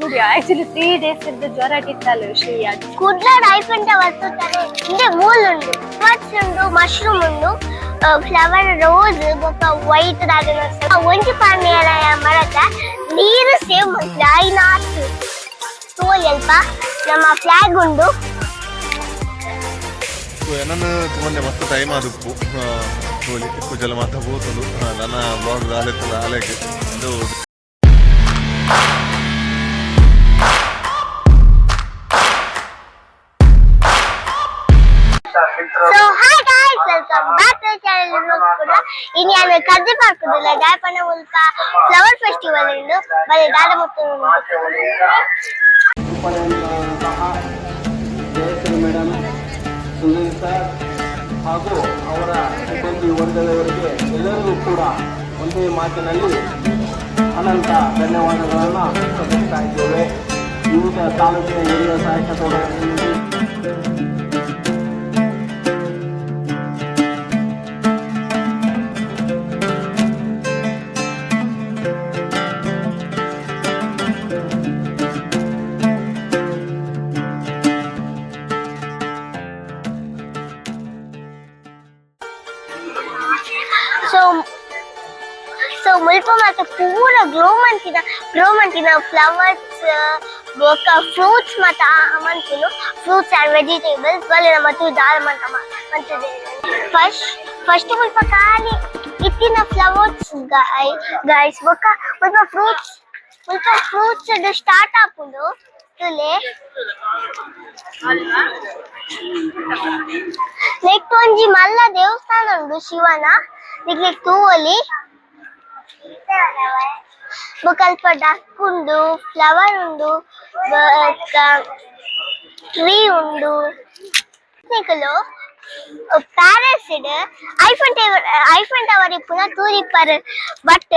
ಗುಡಿಯ actually three days ಇಂದ ಜ್ವರ ಟಿತ್ತಲು ಶ್ರೀ ಅದು. ಕುಡ್ಲಡ್ ಐಫಂಟ ವರ್ತುತ್ತಾರೆ ಮೂಲ್ ಉಂಡು ಫ್ಲವರ್ಸ್ ಉಂಡು ಮಶ್ರೂಮ್ ಉಂಡು ಫ್ಲವರ್ ರೋಸ್ ಬೊಕ್ಕ ವೈಟ್ ದಾಗ ಒಂಜಿ ಪಾನೆಯ ಮರದ ನೀರು ಸೇವ್ ಮಾಡ್ತಾರೆ. ಐನಾತ್ ತೋಲ್ ಅಲ್ಪ ನಮ್ಮ ಫ್ಲಾಗ್ ಉಂಡು. ಏನನ್ನು ತುಂಬಾ ಮಸ್ತ್ ಟೈಮ್ ಆದುಪ್ಪು ಹೋಲಿ ಕುಜಲ ಮಾತ ನನ್ನ ಬ್ಲಾಗ್ ಆಲೆತ್ತದ ಆಲೆಗೆ ಇದು ಟು ಚಾನೆಲ್ ಕೂಡ ಇನ್ನು ನಾನು ಕದ್ದಿ ಪಾರ್ಕುದಿಲ್ಲ ಗಾಯಪನ ಮೂಲಕ ಫ್ಲವರ್ ಫೆಸ್ಟಿವಲ್ ಉಂಡು ಬರೀ ದಾದ ಮತ್ತು ಮೇಡಮ್ ಸುನೀಲ್ ಸರ್ ಹಾಗೂ ಅವರ ಸಿಬ್ಬಂದಿ ವರ್ಗದವರಿಗೆ ಎಲ್ಲರಿಗೂ ಕೂಡ ಒಂದೇ ಮಾತಿನಲ್ಲಿ ಅನಂತ ಧನ್ಯವಾದಗಳನ್ನು ಸಲ್ಲಿಸ್ತಾ ಇದ್ದೇವೆ ವಿವಿಧ ತಾಲೂಕಿನ ಹಿರಿಯ ಸಹಾಯಕ ಮುಲ್ಪ ಮತ್ತೆ ಪೂರ ಗ್ಲೋ ಮಂತಿನ ಗ್ಲೋ ಮಂತಿನ ಫ್ಲವರ್ಸ್ ಬೊಕ್ಕ ಫ್ರೂಟ್ಸ್ ಮತ್ತ ಮಂತಿನು ಫ್ರೂಟ್ಸ್ ಆ್ಯಂಡ್ ವೆಜಿಟೇಬಲ್ಸ್ ಬಲ್ಲೆ ಮತ್ತು ದಾಲ್ ಮಂತ ಮಂತಿದೆ ಫಸ್ಟ್ ಫಸ್ಟ್ ಮುಲ್ಪ ಖಾಲಿ ಇತ್ತಿನ ಫ್ಲವರ್ಸ್ ಗೈಸ್ ಬೊಕ್ಕ ಮುಲ್ಪ ಫ್ರೂಟ್ಸ್ ಮುಲ್ಪ ಫ್ರೂಟ್ಸ್ ಸ್ಟಾರ್ಟ್ ಆಪುಂಡು ತುಲೆ ನೆಕ್ಸ್ಟ್ ಒಂಜಿ ಮಲ್ಲ ದೇವಸ್ಥಾನ ಉಂಡು ಶಿವನ ನಿಕ್ಲೆ ತೂವಲಿ ಬೊಕ ಅಲ್ಪ ಡಕ್ ಉಂಡು ಫ್ಲವರ್ ಉಂಡು ಟ್ರೀ ಉಂಡು ನಿಕಲು ಪ್ಯಾರಸಿಡ್ ಐಫನ್ ಟವರ್ ಐಫನ್ ಟವರ್ ಇಪ್ಪುನ ತೂರಿಪ್ಪರ್ ಬಟ್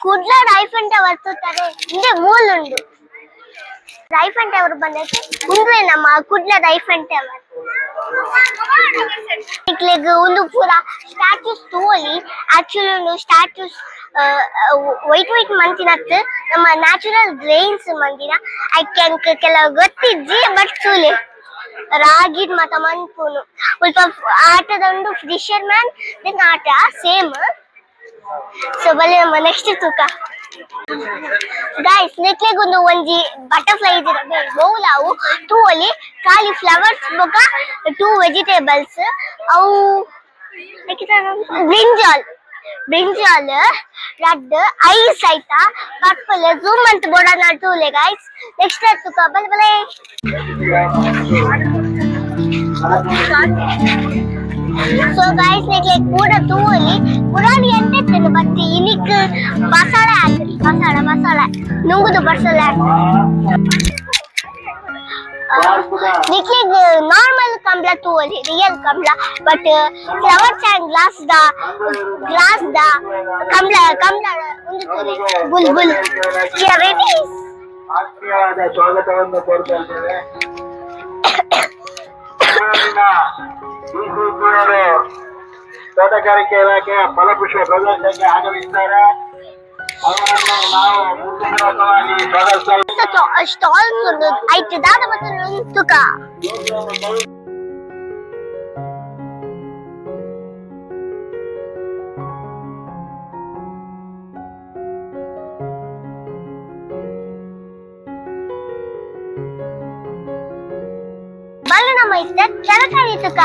ಕುಡ್ಲಾಡ್ ಐಫನ್ ಟವರ್ ತೂತಾರೆ ಹಿಂದೆ ಮೂಲುಂಡು ಐಫನ್ ಟವರ್ ಬಂದೈತೆ ಮುಂದೆ ನಮ್ಮ ಕುಡ್ಲದ ಐಫನ್ ಟವರ್ ಇಕ್ಲೆಗ್ ಒಂದು ಪೂರ ಸ್ಟ್ಯಾಚ್ಯೂಸ್ ತೋಲಿ ಆಕ್ಚುಲಿ ಒಂದು ಸ್ಟ್ಯಾಚ್ಯೂಸ್ ವೈಟ್ ವೈಟ್ ಮಂತಿನತ್ ನಮ್ಮ ನ್ಯಾಚುರಲ್ ಗ್ರೈನ್ಸ್ ಮಂದಿನ ಐಕ್ಯಂಕ್ ಕೆಲವು ಗೊತ್ತಿಜ್ಜಿ ಬಟ್ ತೂಲೆ ರಾಗಿಡ್ ಮತ ಮನ್ಪುನು. ಸ್ವಲ್ಪ ಆಟದ ಒಂದು ಫಿಶರ್ ಮ್ಯಾನ್ ದೆನ್ ಆಟ ಸೇಮ್ ಸೊ ಬಲ್ಲಿ ನಮ್ಮ ನೆಕ್ಸ್ಟ್ ತೂಕ. ಗೈಸ್ ನೆಕ್ಲೆಗೊಂದು ಒಂಜಿ ಬಟರ್ಫ್ಲೈ ಬೌಲ್ ಅವು ಟೂ ಅಲ್ಲಿ ಖಾಲಿ ಫ್ಲವರ್ಸ್ ಬೊಕ ಟೂ ವೆಜಿಟೇಬಲ್ಸ್ ಅವು ಬ್ರಿಂಜಾಲ್ ಬ್ರಿಂಜಾಲ್ ರೆಡ್ ಐಸ್ ಆಯ್ತಾ? ಪರ್ಪಲ್ ಝೂಮ್ ಅಂತ ಟೂ ಲೇ ಗೈಸ್ ನೆಕ್ಸ್ಟ್ ಆಯ್ತು ಬಲೆ ಬಲೆ ಸೊ ಗೈಸ್ ನೆಕ್ಲೆ ಕೂಡ ತೂವಲಿ ಪುರಾಣಿ ಎಂತ ಇರ್ತದೆ ಬಟ್ ಇನಿಕ್ ಮಸಾಲೆ ಹಾಕಿ ಮಸಾಲ ಮಸಾಲ ನುಂಗುದು ಬಸಳೆ ನಿಕ್ಲಿಗ್ ನಾರ್ಮಲ್ ಕಂಬ್ಳ ತೂವಲಿ real Kambala but flowers and glass ದ ಗ್ಲಾಸ್ ದ ಕಂಬ್ಳ ಕಂಬ್ಳ ಒಂದು ತೂಲೆ ಬುಲ್ ಬುಲ್ ರೆಡಿ ಆತ್ಮೀಯವಾದ ಸ್ವಾಗತವನ್ನು ಕೋರ್ತಾ ಇದ್ದೇವೆ ಬೆಂಗಳೂರಿನ ಡಿಸಿಪಿಯವರು ತೋಟಗಾರಿಕೆ ಇಲಾಖೆಯ ಫಲಪುಷ್ಪ ಪ್ರದರ್ಶನಕ್ಕೆ ಆಗಮಿಸಿದ್ದಾರೆ ಅವರನ್ನು ನಾವು ಮುಂಚಿತವಾಗಿ ಆಯ್ತು ದಾದ ಮತ್ತು ತುಕ ಬಲ್ಲ ನಮ್ಮ ಇಷ್ಟ ತರಕಾರಿ ತುಕ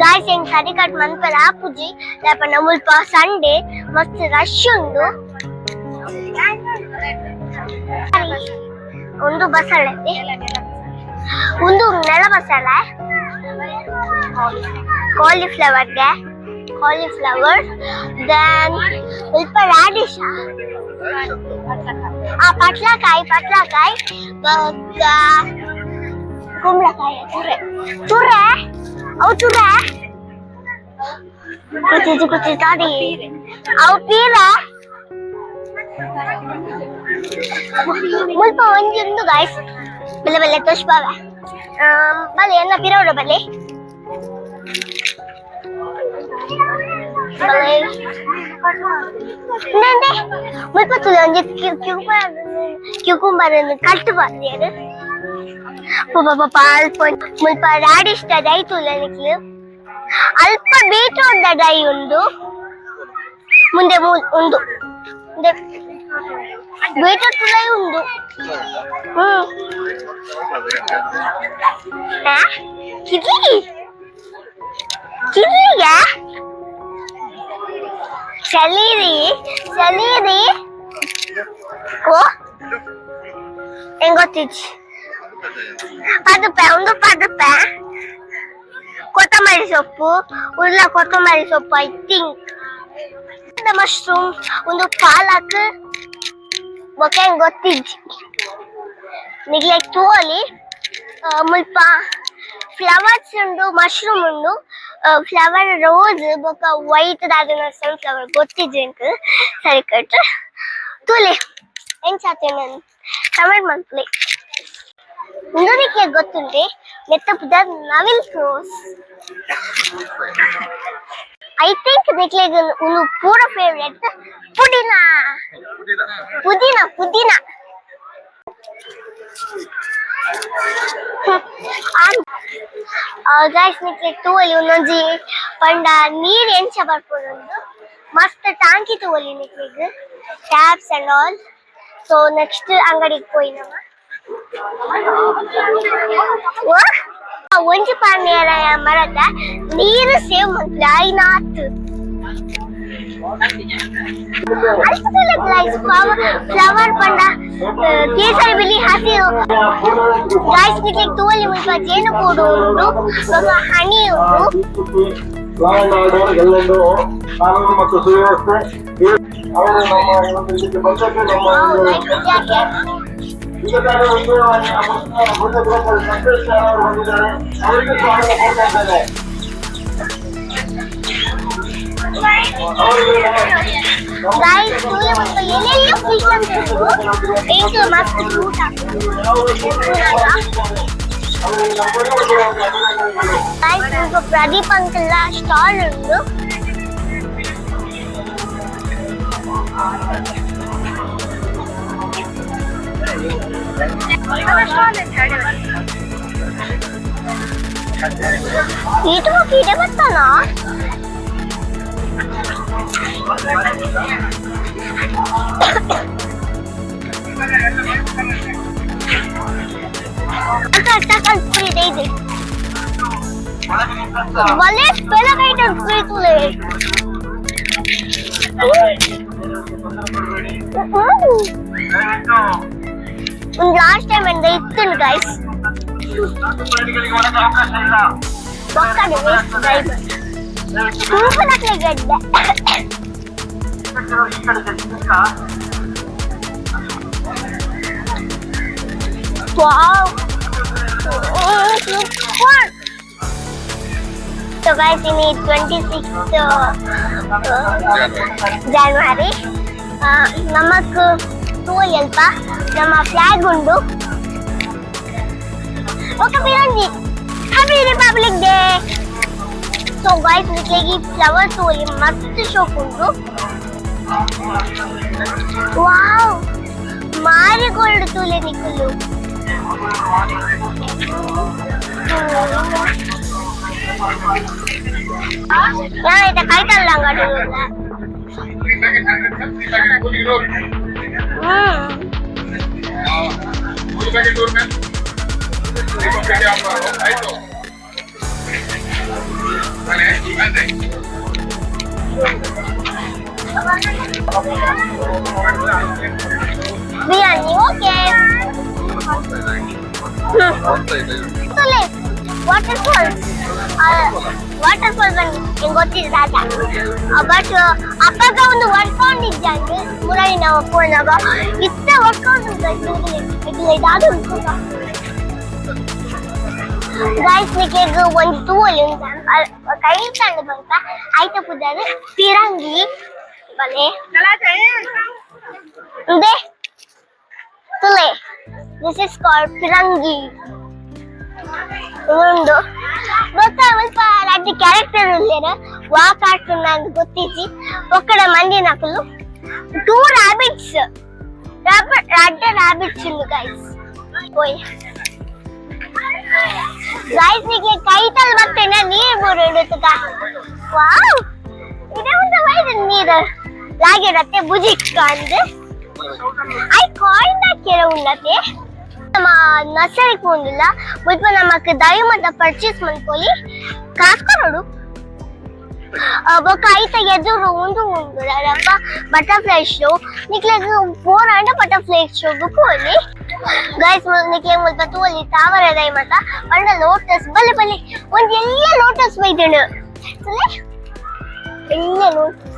ಗಾಯ್ಸ್ ಹೆಂಗ್ ಸರಿ ಕಟ್ ಮನ್ಪಲ ಪೂಜಿ ಲೇಪನ ಮುಲ್ಪ ಸಂಡೆ ಮಸ್ತ್ ರಶ್ ಉಂಡು ಒಂದು ಬಸಳೆ ಒಂದು ನೆಲ ಬಸಳೆ ಕಾಲಿಫ್ಲವರ್ಗೆ ಕಾಲಿಫ್ಲವರ್ ದೆನ್ ಸ್ವಲ್ಪ ರಾಡಿಶ್ ಆ ಪಟ್ಲಕಾಯಿ ಪಟ್ಲಕಾಯಿ ಕುಂಬಳಕಾಯಿ ತುರೆ ತುರೆ ಅವು ತುರೆ ಕೂತಿದ್ದು ಕೂತಿದ್ದು ತಾಡಿ ಅವು ಪೀರ ಮುಲ್ಪ ಒಂಜಿ ಉಂದು ಗಾಯ್ಸ್ ಬೆಲೆ ಬೆಲೆ ತೋಷ್ಪಾವೆ ಬಲೆ ಎನ್ನ ಪಿರೋಡು ಬಲೆ ಬಲೆ ನಂದೆ ಮುಲ್ಪ ತುಲೆ ಒಂಜಿ ಕ್ಯೂಕುಂಬರ್ ಕ್ಯೂಕುಂಬರ್ ಕಟ್ಟು ಬಂದಿ ಅದು ಪಾಪ ಅಲ್ಪ ಮುಲ್ಪ ರಾಡಿಷ್ಟ ಡೈ ತುಲೆ ನಿಕ್ಲು ಅಲ್ಪ ಬೀಟ್ರೂಟ್ ಡೈ ಉಂಡು ಮುಂದೆ ಮೂ- ಉಂಡು ಮುಂದೆ ಬೀಟ್ರೂಟ್ ತುಲೆ ಉಂಡು ಹ್ಮ್ ಆ? ಕಿಡ್ಲಿ ಕಿಡ್ಲಿಗ ಚಲೀರಿ ಚಲೀರಿ ಓ ಹೆಂಗ್ ಗೊತ್ತಿಚ್ಚಿ ಪದುಪ ಒಂದು ಪದುಪ ಕೊತ್ತಂಬರಿ ಸೊಪ್ಪು ಉರುಳ ಕೊತ್ತಂಬರಿ ಸೊಪ್ಪು ಐ ಥಿಂಕ್ ಮಶ್ರೂಮ್ ಒಂದು ಪಾಲಕ್ ಬೊಕ್ಕೆ ಹೆಂಗ್ ಗೊತ್ತಿಜ್ಜಿ ನಿಗ್ಲೆ ತೋಲಿ ಆ, ಮುಲ್ಪ ಫ್ಲವರ್ಸ್ ಉಂಡು ಮಶ್ರೂಮ್ ಉಂಡು ಫ್ಲವರ್ ರೋಸ್ ಬೊಕ ವೈಟ್ ದಾದನ ಸನ್ಫ್ಲವರ್ ಗೊತ್ತಿಜ್ಜಿ ಎಂಕ್ ಸರಿ ಕಟ್. ತೂಲೆ ಎಂಚ ಕಮೆಂಟ್ ಮಂತ್ಲಿ ಇಂದೋನಿಕ್ಕೆ ಗೊತ್ತುಂಟೆ? ನೆತ್ತ ಪುದ ನವಿಲ್ ಕ್ರೋಸ್. ಐ ಥಿಂಕ್ ನಿಕ್ಲೆಗ್ ಉನು ಪೂರ ಫೇವ್ರೆಟ್ ಪುದೀನ. ಪುದೀನ ಪುದೀನ. ಗೈಸ್ ನಿಕ್ಲೆ ತೂವಲಿ ಒಂದೊಂಜಿ ಪಂಡ ನೀರ್ ಎಂಚ ಬರ್ಪುಂಡು ಮಸ್ತ್ ಟಾಂಕಿ ತೂವಲಿ ನಿಕ್ಲೆಗ್ tabs and all so next ಅಂಗಡಿಗೆ ಹೋಯ್ ನಮ್ಮ ವಾ, ಆ ಒಂಜಿ ಪಾನೇರ ಮರದ ನೀರು ಸೇವ್ ಮಂತ್ಲ ಐನಾತ್ ಫ್ಲವರ್ ಪಂಡ ಆ, ಕೇಸರಿ ಬಿಳಿ ಹಸಿರು ಗಾಯ್ಸ್ ನಿಕ್ಲೆ ತೋಲಿ ಮುಲ್ಪ ಜೇನು ಕೂಡು ಉಂಟು ಮಗ ಹನಿ ಉಂಟು ಲಾ ಅಂಡ್ ಆರ್ಡರ್ ಎಲ್ಲೆಂದು ಕಾನೂನು ಮತ್ತು ಸುವ್ಯವಸ್ಥೆ ಅವರು ನಮ್ಮ ಈ ಒಂದು ಇದಕ್ಕೆ ಬಂದಕ್ಕೆ ನಮ್ಮ ಒಂದು ಇದಕ್ಕಾಗಿ ಒಂದು ನಮ್ಮ ಮುಂದೆ ಬರುವಂತಹ ಸಂತೋಷ್ ಸರ್ गाइस तो ये मतलब ये ले लियो फ्रीडम के थ्रू एक मस्त लूट गाइस इनको प्रदीप अंकल ला स्टार उंडो ఇటు ఒక ఇడే వస్తానా takal free dai dai Wallet pela kai tan free tu le Last time and they still guys. What kind of guys? Super ಗಡ್ಡೆ ಈ ಕಡೆ ಜನ Wow! Oh, super! So guys, ini 26th uh, January. Uh, ನಮಕ್ ತೋಯಲ್ಪ ನಮ್ಮ flag ಉಂಡು तो wife निकलेगी flower तो ये मस्त शो कुंडो वाओ मारे गोल्ड तो ले निकलो ഞാൻ ഇത് കൈത്തല്ലാം കണ്ടില്ല ഒരു പാക്കറ്റ് കൊടുക്കാൻ ಹ್ಮ್ biryani okay waterfalls waterfall ಬಂದು ಹೆಂಗ್ ಗೊತ್ತಿಲ್ಲ ಬಟ್ ಅಪ್ಪಗ ಒಂದು ವರ್ಕೌಂಡ್ ಇದ್ದಂಗೆ ಮುರಾರಿ ನಾವು ಫೋನಾಗ ಇತ್ತ ವರ್ಕೌಂಟ್ ಉಂಟು ಇದಾದ್ರು ಉಂಟು ಗೈಸ್ ನಿಮಗೆ ಒಂದು ತೂವಲ್ಲಿ ಉಂಟು ಕೈ ಕಂಡು ಬಂತ ಆಯ್ತು ಪುದಾರು ಪಿರಂಗಿ ಬಲೆ ಇದೆ ತುಲೆ ದಿಸ್ ಇಸ್ ಕಾಲ್ಡ್ ಪಿರಂಗಿ ಒಂದು ಬೊಕ್ಕ ಮುಲ್ಪ ರಡ್ಡ್ ಕ್ಯಾರೆಕ್ಟರ್ ಉಳ್ಳೇರ ವಾಕ್ ಆಡ್ತು ನಂಗೆ ಗೊತ್ತಿಜ್ಜಿ ಒಕ್ಕಡ ಮಂದಿ ನಕಲು ಟೂ ರ್ಯಾಬಿಟ್ಸ್ ರಡ್ಡ ರ್ಯಾಬಿಟ್ಸ್ ಉಂಡು ಗೈಸ್ ಓಯ್ ಗಾಯ್ಸ್ ನಿಮಗೆ ಕೈತಲ್ ಬರ್ತೇನೆ ನೀರ್ ಬುರುಡುತ್ತ ವಾವ್! ಇದೆ ಒಂದು ವೈದ ನೀರು. ಲಾಗಿರತ್ತೆ ಬುಜಿ ಅಂದ್ ಐ ಕಾಯ್ದ ಕೆಲವುಂಡತೆ ನಮ್ಮ ನರ್ಸರಿ ಪೋಂದಿಲ್ಲ ಮುಲ್ಪ ನಮಕ್ ದಯಮದ ಪರ್ಚೇಸ್ ಮನ್ಕೊಲಿ ಕಾಸ್ಕೊರೋಡು ಬೊಕ್ಕ ಐತ ಎದುರು ಉಂಡು ಉಂಡು. ಬಟರ್ಫ್ಲೈ ಶೋ ನಿಕ್ಲೆಗ್ four hundred butterfly show book ಒಲಿ ಗೈಸ್ ನಿಕ್ಕೆ ಮುಲ್ಪ ತೂಲಿ ತಾವರ ದೈ ಮತ ಪಂಡ ಲೋಟಸ್ ಬಲೆ ಬಲೆ ಒಂದ್ ಎಲ್ಲ ಲೋಟಸ್ ಬೈದಣ ಎಲ್ಲ lotus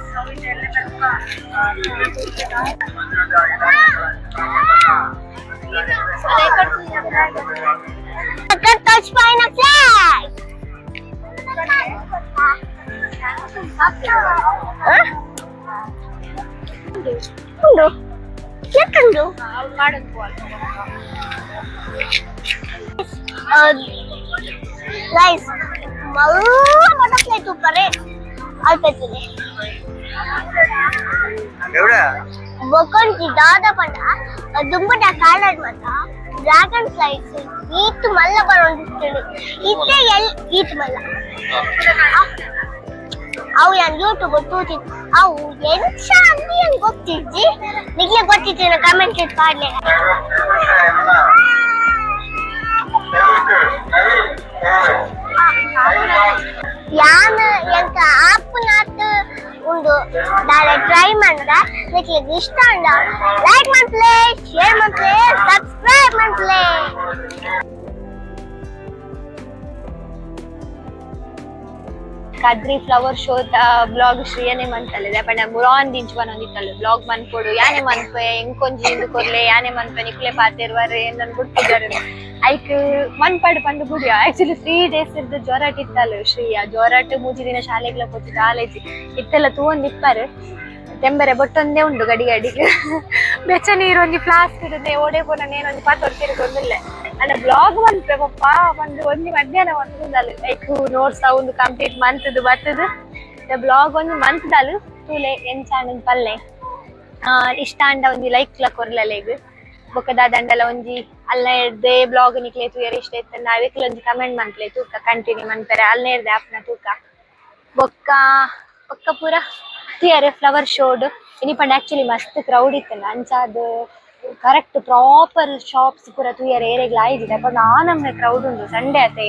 touch pine a flag. Huh? ಉಂಡು ಎತ್ತುಂಡು ಗೈಸ್ ಮಲ್ಲ ಬಟರ್ಫ್ಲೈ ತುಪ್ಪರೆ ಅಲ್ಪೆತ್ತಿದೆ ಬೊಕೊಂಚಿ ದಾದ ಪಂಡ ದುಂಬಟ ಕಾಲಡ್ ಮತ ಡ್ರ್ಯಾಗನ್ ಫ್ಲೈಸ್ ಈತ್ ಮಲ್ಲ ಬರೋಂದಿತ್ತು ಇತ್ತೆ ಎಲ್ ಈತ್ ಮಲ್ಲ ಅವು ಯಾನ್ ಯೂಟ್ಯೂಬ್ ತೂತಿತ್ತು ಅವು ಎಂಚ ಅಂದಿ ಏನ್ ಗೊತ್ತಿಜ್ಜಿ ನಿಗ್ಲೆ ಗೊತ್ತಿತ್ತು ಕಮೆಂಟ್ ಪಾಡ್ಲೆ ಯಾನ್ ಎಂತ ಆಪ್ ನಾತ್ ಉಂಡು ದಾರೆ ಟ್ರೈ ಮಾಡ್ದ ನಿಕ್ಲೆ ಇಷ್ಟ ಅಂಡ like ಮಾಡ್ಪ್ಲೆ share ಮಾಡ್ಪ್ಲೆ subscribe ಮಾಡ್ಪ್ಲೆ Kadri flower show blog ಶ್ರೀಯನೆ ಮಂತಲ್ಲ ಪಂಡ ಮುರಾನ್ ದಿಂಚ್ ಬಂದಿತ್ತಲ್ಲ ಬ್ಲಾಗ್ ಮನ್ಕೊಡು. ಯಾನೆ ಮನ್ಪೆ ಎಂಕೊಂಜಿ ಇಂದು ಕೊರ್ಲೆ ಯಾನೆ ಮನ್ಪೆ, ನಿಕ್ಲೆ ಪಾತಿರ್ವಾರೆ ನನ್ ಗುಟ್ಟಿದ್ದಾರೆ ಐಕ್ ಮನ್ಪಡ್ ಪಂಡು ಗುಡಿಯ ಆಕ್ಚುಲಿ ತ್ರೀ ಡೇಸ್ ಇರ್ದು ಜ್ವರಟ್ ಇತ್ತಲ್ಲ ಶ್ರೀಯ. ಜ್ವರಟ್ ಮೂಜಿ ದಿನ ಶಾಲೆಗ್ಲ ಕೊಚ್ಚಿ ಕಾಲೇಜ್ ಇತ್ತೆಲ್ಲ ತೂವೊಂದು ಇಪ್ಪಾರು ತೆಂಬರೆ ಬೊಟ್ಟೊಂದೇ ಉಂಡು ಗಡಿ ಗಡಿಗೆ ಬೆಚ್ಚ ನೀರು ಒಂದು ಫ್ಲಾಸ್ಕ್ ಇಡದೆ ಓಡೆ ಪೋನ ಏನೊಂದು ಪಾತ್ ಹೊರ್ತಿರ್ಕೊಂದಿಲ್ಲ ಅಂಡ ಬ್ಲಾಗ್ ಪಪ್ಪ ಒಂದು ಒಂಜಿ ಮಧ್ಯಾಹ್ನ ಒಂದು ದಾಲು ಲೈಕ್ ನೋಟ್ಸ್ ಒಂದು ಕಂಪ್ಲೀಟ್ ಮಂತ್ದು ಬರ್ತದು. ಬ್ಲಾಗ್ ಒಂದು ಮಂತ್ದಲು ತೂಲೆ ಎಂಚಾಂಡ್ ಪಲ್ಲೆ. ಆ, ಇಷ್ಟ ಅಂಡ ಒಂದು ಲೈಕ್ ಲ ಕೊರ್ಲಲೆಗ್ ಬೊಕ್ಕದ ದಂಡಲ ಒಂಜಿ ಅಲ್ಲ ಇರ್ದೆ ಬ್ಲಾಗ್ ನಿಕ್ಲೆ ತೂಯರ್ ಇಷ್ಟ ಇತ್ತು ನಾವೇಕ್ಲ ಒಂಜಿ ಕಮೆಂಟ್ ಮಂತ್ಲೆ ತೂಕ ಕಂಟಿನ್ಯೂ ಮನ್ಪೆರೆ ಅಲ್ಲ ಇರ್ದೆ ಆಪ್ನ ತೂಕ. ಬೊಕ್ಕ ಬೊಕ್ಕ ಪೂರ ಕ್ಲಿಯರ್ ಫ್ಲವರ್ ಶೋಡ್ ಇನಿಪಂಡ್ ಆಕ್ಚುಲಿ ಮಸ್ತ್ ಕ್ರೌಡ್ ಇತ್ತಲ್ಲ ಅಂಚಾದ್ ಕರೆಕ್ಟ್ ಪ್ರಾಪರ್ ಶಾಪ್ಸ್ ಪೂರ ತೂಯರ್ ಏರೆಗ್ಲ ಆಯ್ದಿದೆ ಪಂಡ ಆ ನಮ್ನೆ ಕ್ರೌಡ್ ಉಂಡು ಸಂಡೇ ಅತೆ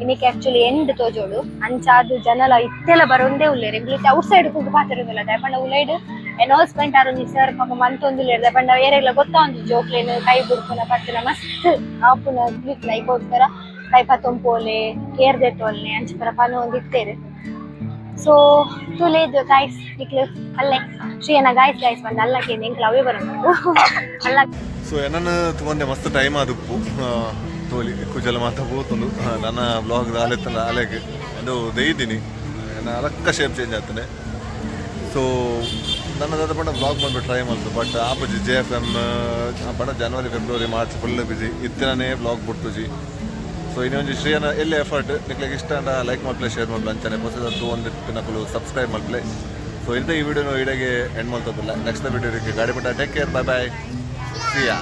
ಇನ್ನಿಕ್ಕೆ ಆಕ್ಚುಲಿ ಎಂಡ್ ತೋಜೋಡು. ಅಂಚಾದ್ ಜನಲ ಇತ್ತೆಲ ಬರೊಂದೇ ಉಲ್ಲೆ ರೆಗ್ಯುಲೇಟ್ ಔಟ್ ಸೈಡ್ ಕುಂಟು ಪಾತಿರೋದಿಲ್ಲ ದಯಪಂಡ ಉಲೈಡ್ ಅನೌನ್ಸ್ಮೆಂಟ್ ಆರೊಂಜಿ ಸರ್ ಪಾಪ ಮಂತೊಂದುಲ್ಲೆ ದಯಪಂಡ ಏರೆಗ್ಲ ಗೊತ್ತಾವೊಂದು ಜೋಕ್ಲೇನು ಕೈ ಬುಡ್ಪುನ ಪತ್ತಿನ ಮಸ್ತ್ ಆಪುನ ಕ್ಲಿಕ್ ಲೈಕೋಸ್ಕರ ಕೈ ಪತ್ತೊಂಪೋಲೆ ಕೇರ್ದೆ ತೋಲ್ನೆ ಅಂಚಪರ ಪನ ಒಂದು ಇತ್ತೇರು ಸೊ ತುಲೇದು ಗಾಯ್ಸ್ ನಿಕ್ಲು ಅಲ್ಲೇ ಶ್ರೀಯನ ಗಾಯ್ಸ್ ಗಾಯ್ಸ್ ಬಂದು ಅಲ್ಲಕ್ಕೆ ನಿಂಕ್ಲು ಅವೇ ಬರೋದು. ಅಲ್ಲ. ಸೊ ಏನನ್ನ ತುಂಬಂದೆ ಮಸ್ತ್ ಟೈಮ್ ಆದುಪ್ಪು ತೋಲಿ ಕುಜಲ ಮಾತ ಹೋತುಂಡು. ಆ, ನನ್ನ ಬ್ಲಾಗ್ ಆಲೆತ್ತಲ್ಲ ಅಲೆಗೆ. ಅದು ದೈದಿನಿ ನಾನು ಅಲಕ್ಕ ಶೇಪ್ ಚೇಂಜ್ ಆಗ್ತಾನೆ ಸೊ ನನ್ನ ದಾದ ಪಂಡ ಬ್ಲಾಗ್ ಮಾಡಿ ಟ್ರೈ ಮಾಡ್ತು ಬಟ್ ಆಪಜಿ ಜೆ ಎಫ್ ಎಂ ಪಂಡ January February March full busy ಇತ್ತಿನೇ blog ಬಿಡ್ತುಜಿ ಸೊ ಇನ್ನೊಂದು ಶ್ರೀಯನ ಎಲ್ಲಿ ಎಫರ್ಟ್ ನಿಕ್ಲಿಗೆ ಇಷ್ಟ ಅಂತ ಲೈಕ್ ಮಾಡ್ಪ್ಲೆ ಶೇರ್ ಮಾಡ್ಲಿ ಅಂಚಾನೆ ಹೊಸದತ್ತು ಒಂದು ನಕಲು ಸಬ್ಸ್ಕ್ರೈಬ್ ಮಾಡ್ಲೇ ಸೊ ಇಂಥ ಈ ವಿಡಿಯೋನು ಇಡೆಗೆ ಎಂಡ್ ಮಾಡ್ತದಿಲ್ಲ ನೆಕ್ಸ್ಟ್ ವಿಡಿಯೋ ಗಾಡಿ ಬಿಟ್ಟ ಟೇಕ್ ಕೇರ್ ಬಾಯ್ ಬಾಯ್ ಸಿಯಾ